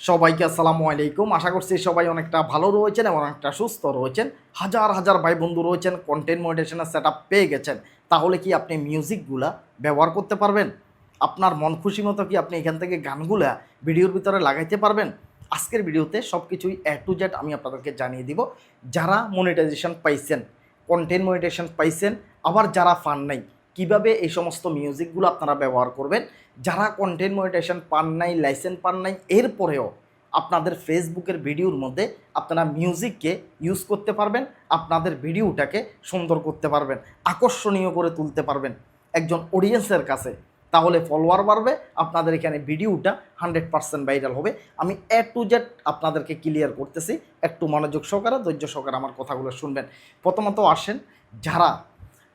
সবাইকে আসসালামু আলাইকুম। আশা করছি সবাই অনেকটা ভালো রয়েছেন এবং অনেকটা সুস্থ রয়েছেন। হাজার হাজার ভাই বন্ধু রয়েছেন কন্টেন্ট মনিটেশনের সেট পেয়ে গেছেন। তাহলে কি আপনি মিউজিকগুলা ব্যবহার করতে পারবেন? আপনার মন খুশি মতো কি আপনি এখান থেকে গানগুলা ভিডিওর ভিতরে লাগাইতে পারবেন? আজকের ভিডিওতে সব কিছুই এ টু জেড আমি আপনাদেরকে জানিয়ে দিব। যারা মনিটাইজেশন পাইছেন কন্টেন্ট মনিটেশন পাইছেন, আবার যারা ফান নাই কীভাবে এই সমস্ত মিউজিকগুলো আপনারা ব্যবহার করবেন, যারা কন্টেন্ট মনিটেশন পান নাই লাইসেন্স পান নাই, এরপরেও আপনাদের ফেসবুকের ভিডিওর মধ্যে আপনারা মিউজিককে ইউজ করতে পারবেন, আপনাদের ভিডিওটাকে সুন্দর করতে পারবেন, আকর্ষণীয় করে তুলতে পারবেন একজন অডিয়েন্সের কাছে। তাহলে ফলোয়ার বাড়বে, আপনাদের এখানে ভিডিওটা হান্ড্রেড পার্সেন্ট ভাইরাল হবে। আমি এ টু জেড আপনাদেরকে ক্লিয়ার করতেছি, একটু মনোযোগ সহকারে, ধৈর্য সহকারে আমার কথাগুলো শুনবেন। প্রথমত আসেন, যারা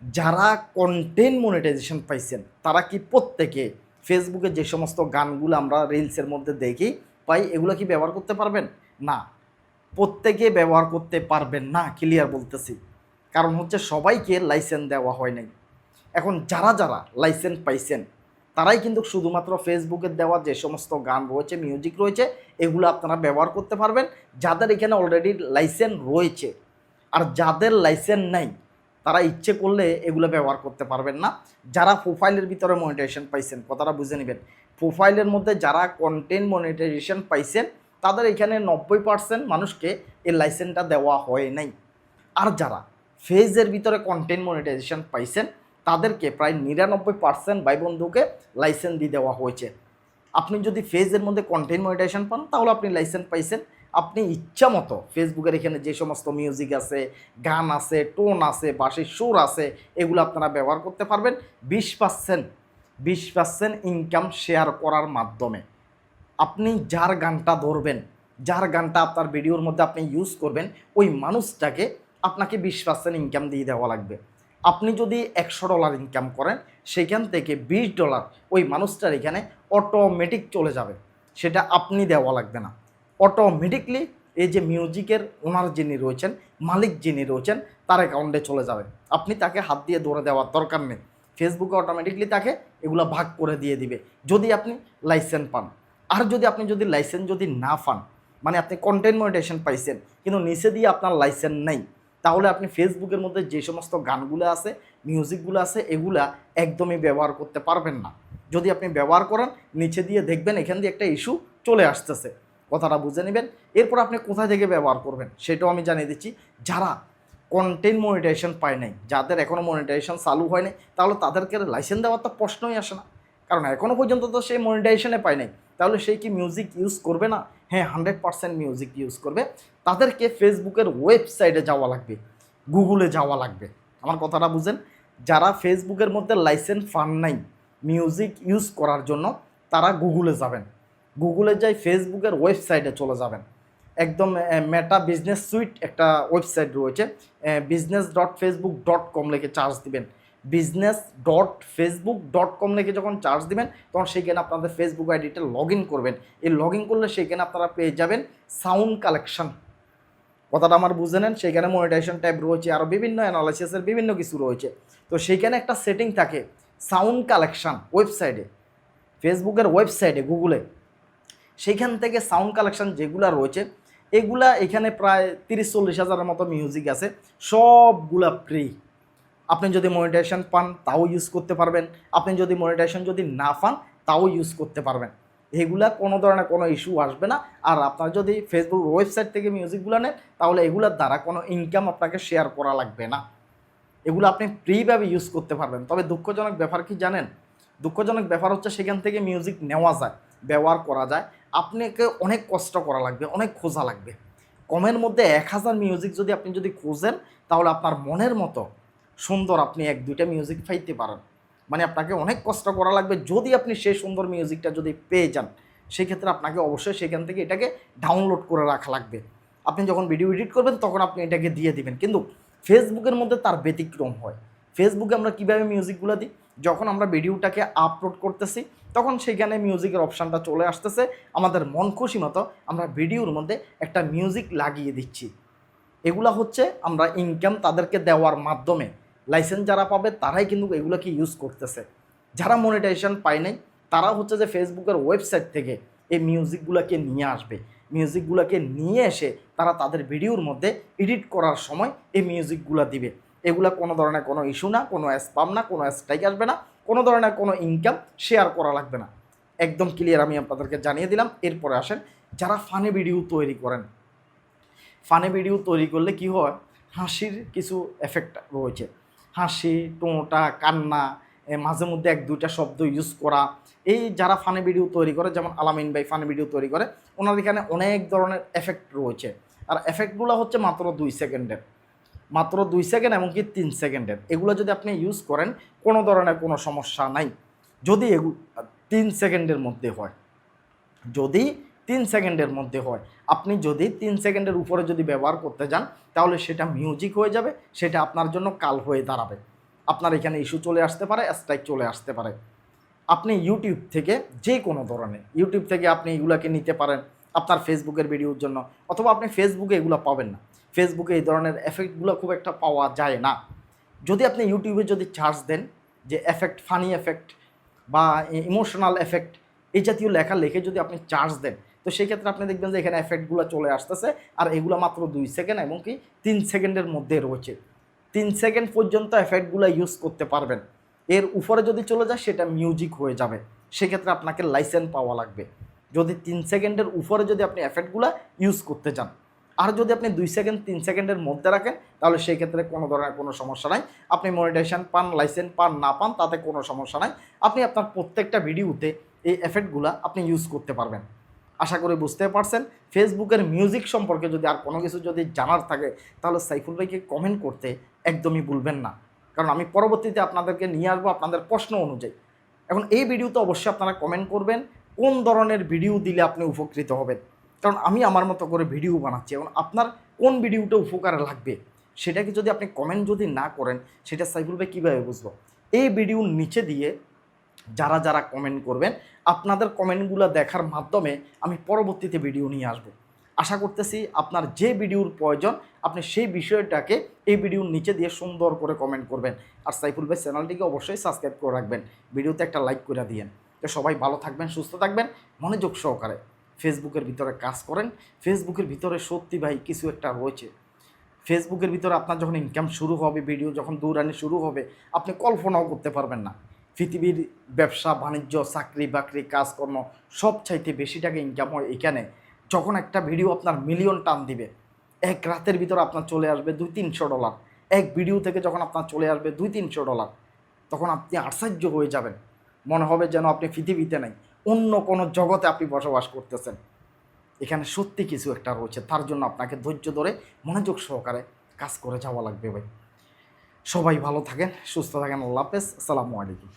যারা কন্টেন্ট মনিটাইজেশন পাইছেন, তারা কি প্রত্যেকে ফেসবুকে যে সমস্ত গানগুলো আমরা রিলসের মধ্যে দেখি পাই এগুলো কি ব্যবহার করতে পারবেন? না। প্রত্যেকে ব্যবহার করতে পারবেন না ক্লিয়ার বলতেছি। কারণ হচ্ছে সবাইকে লাইসেন্স দেওয়া হয় নাই। এখন যারা যারা লাইসেন্স পাইছেন, তারাই কিন্তু শুধুমাত্র ফেসবুকে দেওয়া যে সমস্ত গান রয়েছে মিউজিক রয়েছে, এগুলো আপনারা ব্যবহার করতে পারবেন। যাদের এখানে অলরেডি লাইসেন্স রয়েছে। আর যাদের লাইসেন্স নাই তারা ইচ্ছে করলে এগুলো ব্যবহার করতে পারবেন না। যারা প্রোফাইলের ভিতরে মনিটাইজেশন পাইছেন, কথাটা বুঝে নেবেন। প্রোফাইলের মধ্যে যারা কন্টেন্ট মনিটাইজেশন পাইছেন, তাদের এখানে নব্বই পার্সেন্ট মানুষকে এই লাইসেন্সটা দেওয়া হয় নাই। আর যারা ফেজের ভিতরে কন্টেন্ট মনিটাইজেশন পাইছেন, তাদেরকে প্রায় নিরানব্বই পার্সেন্ট ভাই বন্ধুকে লাইসেন্স দিয়ে দেওয়া হয়েছে। আপনি যদি ফেজের মধ্যে কন্টেন্ট মনিটাইজেশন পান, তাহলে আপনি লাইসেন্স পাইছেন। আপনি ইচ্ছা মতো ফেসবুকের এখানে যে সমস্ত মিউজিক আছে, গান আছে টোন আছে, বাঁশির সুর আছে, এগুলো আপনারা ব্যবহার করতে পারবেন বিশ পার্সেন্ট বিশ পার্সেন্ট ইনকাম শেয়ার করার মাধ্যমে। আপনি যার গানটা ধরবেন, যার গানটা আপনার ভিডিওর মধ্যে আপনি ইউজ করবেন, ওই মানুষটাকে আপনাকে বিশ পার্সেন্ট ইনকাম দিয়ে দেওয়া লাগবে। আপনি যদি একশো ডলার ইনকাম করেন, সেখান থেকে বিশ ডলার ওই মানুষটার এখানে অটোমেটিক চলে যাবে। সেটা আপনি দেওয়া লাগবে না। অটোমেটিকলি এই যে মিউজিকের ওনার যিনি রয়েছেন, মালিক যিনি রয়েছেন, তার অ্যাকাউন্টে চলে যাবে। আপনি তাকে হাত দিয়ে ধরে দেওয়ার দরকার নেই। ফেসবুকে অটোমেটিকলি তাকে এগুলো ভাগ করে দিয়ে দিবে, যদি আপনি লাইসেন্স পান। আর যদি আপনি যদি লাইসেন্স যদি না পান মানে আপনি কন্টেন্ট মনিটেশন পাইছেন, কিন্তু নিচে দিয়ে আপনার লাইসেন্স নেই, তাহলে আপনি ফেসবুকের মধ্যে যে সমস্ত গানগুলো আছে মিউজিকগুলো আছে, এগুলা একদমই ব্যবহার করতে পারবেন না। যদি আপনি ব্যবহার করেন, নিচে দিয়ে দেখবেন এখান দিয়ে একটা ইস্যু চলে আসতেছে। কথাটা বুঝে নেবেন। এরপর আপনি কোথা থেকে ব্যবহার করবেন সেটাও আমি জানিয়ে দিচ্ছি। যারা কন্টেন্ট মনিটাইজেশন পায় নাই, যাদের এখনও মনিটাইজেশন চালু হয় নাই, তাহলে তাদেরকে লাইসেন্স দেওয়ার তো প্রশ্নই আসে না। কারণ এখনও পর্যন্ত তো সেই মনিটাইজেশনে পায় নাই। তাহলে সেই কি মিউজিক ইউজ করবে না? হ্যাঁ হান্ড্রেড পার্সেন্ট মিউজিক ইউজ করবে। তাদেরকে ফেসবুকের ওয়েবসাইটে যাওয়া লাগবে, গুগলে যাওয়া লাগবে। আমার কথাটা বুঝেন। যারা ফেসবুকের মধ্যে লাইসেন্স ফান নাই মিউজিক ইউজ করার জন্য তারা গুগলে যাবেন। গুগলে যাই ফেসবুকের ওয়েবসাইটে চলে যাবেন। একদম মেটা বিজনেস সুইট একটা ওয়েবসাইট রয়েছে। Business dot Facebook dot com লিখে চার্জ দিবেন। Business dot Facebook dot com লিখে যখন চার্জ দিবেন, তখন সেখানে আপনাদের ফেসবুক আইডিটা লগ ইন করবেন। এই লগ ইন করলে সেইখানে আপনারা পেয়ে যাবেন সাউন্ড কালেকশন কথাটা আমার বুঝে নেন, সেইখানে মনিটাইজেশন ট্যাব রয়েছে আরও বিভিন্ন অ্যানালাইসিসের বিভিন্ন কিছু রয়েছে। তো সেইখানে একটা সেটিং থাকে সাউন্ড কালেকশন ওয়েবসাইটে ফেসবুকের ওয়েবসাইটে গুগলে সেইখান থেকে সাউন্ড কালেকশন যেগুলো রয়েছে, এগুলা এখানে প্রায় তিরিশ চল্লিশ হাজারের মতো মিউজিক আছে। সবগুলা ফ্রি আপনি যদি মনিটাইজেশন পান, তাও ইউজ করতে পারবেন। আপনি যদি মনিটাইজেশন যদি না পান, তাও ইউজ করতে পারবেন। এগুলা কোনো ধরনের কোনো ইস্যু আসবে না। আর আপনার যদি ফেসবুক ওয়েবসাইট থেকে মিউজিকগুলো নেন, তাহলে এগুলোর দ্বারা কোনো ইনকাম আপনাকে শেয়ার করা লাগবে না। এগুলো আপনি ফ্রিভাবে ইউজ করতে পারবেন। তবে দুঃখজনক ব্যাপার কি জানেন? দুঃখজনক ব্যাপার হচ্ছে সেখান থেকে মিউজিক নেওয়া যায়, ব্যবহার করা যায়। আপনাকে অনেক কষ্ট করা লাগবে, অনেক খোঁজা লাগবে। কমের মধ্যে এক হাজার মিউজিক যদি আপনি যদি খোঁজেন, তাহলে আপনার মনের মতো সুন্দর আপনি এক, দুইটা মিউজিক পাইতে পারেন। মানে আপনাকে অনেক কষ্ট করা লাগবে যদি আপনি সেই সুন্দর মিউজিকটা যদি পেয়ে যান। সেক্ষেত্রে আপনাকে অবশ্যই সেখান থেকে এটাকে ডাউনলোড করে রাখা লাগবে। আপনি যখন ভিডিও এডিট করবেন, তখন আপনি এটাকে দিয়ে দিবেন। কিন্তু ফেসবুকের মধ্যে তার ব্যতিক্রম হয়। ফেসবুকে আমরা কীভাবে মিউজিকগুলো দিই? যখন আমরা ভিডিওটাকে আপলোড করতেছি তখন সেখানে মিউজিকের অপশানটা চলে আসতেছে। আমাদের মন খুশি মতো আমরা ভিডিওর মধ্যে একটা মিউজিক লাগিয়ে দিচ্ছি। এগুলা হচ্ছে আমরা ইনকাম তাদেরকে দেওয়ার মাধ্যমে। লাইসেন্স যারা পাবে, তারাই কিন্তু এগুলোকে ইউজ করতেছে। যারা মনিটাইজেশন পায় নাই, তারা হচ্ছে যে ফেসবুকের ওয়েবসাইট থেকে এই মিউজিকগুলোকে নিয়ে আসবে। মিউজিকগুলোকে নিয়ে এসে তারা তাদের ভিডিওর মধ্যে এডিট করার সময় এই মিউজিকগুলো দিবে। এগুলা কোনো ধরনের কোনো ইস্যু না, কোনো স্পাম না, কোনো স্ট্রাইক আসবে না। কোনো ধরনের কোনো ইনকাম শেয়ার করা লাগবে না। একদম ক্লিয়ার আমি আপনাদেরকে জানিয়ে দিলাম। এরপরে আসেন, যারা ফানি ভিডিও তৈরি করেন। ফানি ভিডিও তৈরি করলে কি হয়? হাসির কিছু এফেক্ট রয়েছে। হাসি, টোঁটা, কান্না মাঝে মধ্যে এক, দুইটা শব্দ ইউজ করা। এই যারা ফানি ভিডিও তৈরি করে, যেমন আলামিন ভাই ফানি ভিডিও তৈরি করে, ওনার এখানে অনেক ধরনের এফেক্ট রয়েছে। আর এফেক্টগুলো হচ্ছে মাত্র দুই সেকেন্ডের। মাত্র দুই সেকেন্ড এমনকি তিন সেকেন্ডের এগুলো যদি আপনি ইউজ করেন, কোনো ধরনের কোনো সমস্যা নাই। যদি এগুলো তিন সেকেন্ডের মধ্যে হয়। যদি তিন সেকেন্ডের মধ্যে হয়। আপনি যদি তিন সেকেন্ডের উপরে যদি ব্যবহার করতে যান, তাহলে সেটা মিউজিক হয়ে যাবে, সেটা আপনার জন্য কাল হয়ে দাঁড়াবে। আপনার এখানে ইস্যু চলে আসতে পারে স্ট্রাইক চলে আসতে পারে। আপনি ইউটিউব থেকে যে কোনো ধরনের ইউটিউব থেকে আপনি এগুলাকে নিতে পারেন। আপনার ফেসবুকের ভিডিওর জন্য, অথবা আপনি ফেসবুকে এগুলো পাবেন না। ফেসবুকে এই ধরনের এফেক্টগুলো খুব একটা পাওয়া যায় না। যদি আপনি ইউটিউবে যদি চার্জ দেন, যে এফেক্ট ফানি এফেক্ট বা ইমোশনাল এফেক্ট এই জাতীয় লেখা লিখে যদি আপনি চার্জ দেন, তো সেই ক্ষেত্রে আপনি দেখবেন যে এখানে এফেক্টগুলো চলে আসতেছে, আর এগুলো মাত্র দুই সেকেন্ড এবং কি তিন সেকেন্ডের মধ্যে রয়েছে। তিন সেকেন্ড পর্যন্ত এফেক্টগুলো ইউজ করতে পারবেন। এর উপরে যদি চলে যায়, সেটা মিউজিক হয়ে যাবে। সেক্ষেত্রে আপনাকে লাইসেন্স পাওয়া লাগবে। যদি তিন সেকেন্ডের উপরে যদি আপনি এফেক্টগুলো ইউজ করতে চান। আর যদি আপনি দুই সেকেন্ড, তিন সেকেন্ডের মধ্যে রাখেন, তাহলে সেই ক্ষেত্রে কোনো ধরনের কোনো সমস্যা নাই। আপনি মনিটাইজেশন পান লাইসেন্স পান, না পান, তাতে কোনো সমস্যা নাই। আপনি আপনার প্রত্যেকটা ভিডিওতে এই এফেক্টগুলো আপনি ইউজ করতে পারবেন। আশা করি বুঝতে পারছেন। ফেসবুকের মিউজিক সম্পর্কে যদি আর কোনো কিছু যদি জানার থাকে, তাহলে সাইফুল ভাইকে কমেন্ট করতে একদমই ভুলবেন না। কারণ আমি পরবর্তীতে আপনাদেরকে নিয়ে আসব আপনাদের প্রশ্ন অনুযায়ী। এখন এই ভিডিওতে অবশ্যই আপনারা কমেন্ট করবেন। কোন ধরনের ভিডিও দিলে আপনি উপকৃত হবেন? কারণ আমি আমার মতো করে ভিডিও বানাচ্ছি এবং আপনার কোন ভিডিওটা উপকারে লাগবে, সেটাকে যদি আপনি কমেন্ট যদি না করেন, সেটা সাইফুল ভাই কীভাবে বুঝব এই ভিডিওর নিচে দিয়ে যারা যারা কমেন্ট করবেন, আপনাদের কমেন্টগুলো দেখার মাধ্যমে আমি পরবর্তীতে ভিডিও নিয়ে আসব। আশা করতেছি আপনার যে ভিডিওর প্রয়োজন, আপনি সেই বিষয়টাকে এই ভিডিওর নিচে দিয়ে সুন্দর করে কমেন্ট করবেন। আর সাইফুল ভাই চ্যানেলটিকে অবশ্যই সাবস্ক্রাইব করে রাখবেন। ভিডিওতে একটা লাইক করে দিয়েন। তো সবাই ভালো থাকবেন, সুস্থ থাকবেন, মনোযোগ সহকারে ফেসবুকের ভিতরে কাজ করেন। ফেসবুকের ভিতরে সত্যি ভাই কিছু একটা রয়েছে। ফেসবুকের ভিতরে আপনার যখন ইনকাম শুরু হবে ভিডিও যখন দৌড়ানি শুরু হবে, আপনি কল্পনাও করতে পারবেন না। পৃথিবীর ব্যবসা, বাণিজ্য, চাকরি, বাকরি, কাজকর্ম সব চাইতে বেশি টাকা ইনকাম হয় এখানে। যখন একটা ভিডিও আপনার মিলিয়ন টান দিবে, এক রাতের ভিতর আপনার চলে আসবে দুই তিনশো ডলার এক ভিডিও থেকে যখন আপনার চলে আসবে দুই তিনশো ডলার তখন আপনি আশ্চর্য হয়ে যাবেন। মনে হবে যেন আপনি পৃথিবীতে নাই, অন্য কোনো জগতে আপনি বসবাস করতেছেন। এখানে সত্যি কিছু একটা রয়েছে, তার জন্য আপনাকে ধৈর্য ধরে মনোযোগ সহকারে কাজ করে যাওয়া লাগবে ভাই। সবাই ভালো থাকেন, সুস্থ থাকেন, আল্লাহ হাফেজ, আসসালামু আলাইকুম।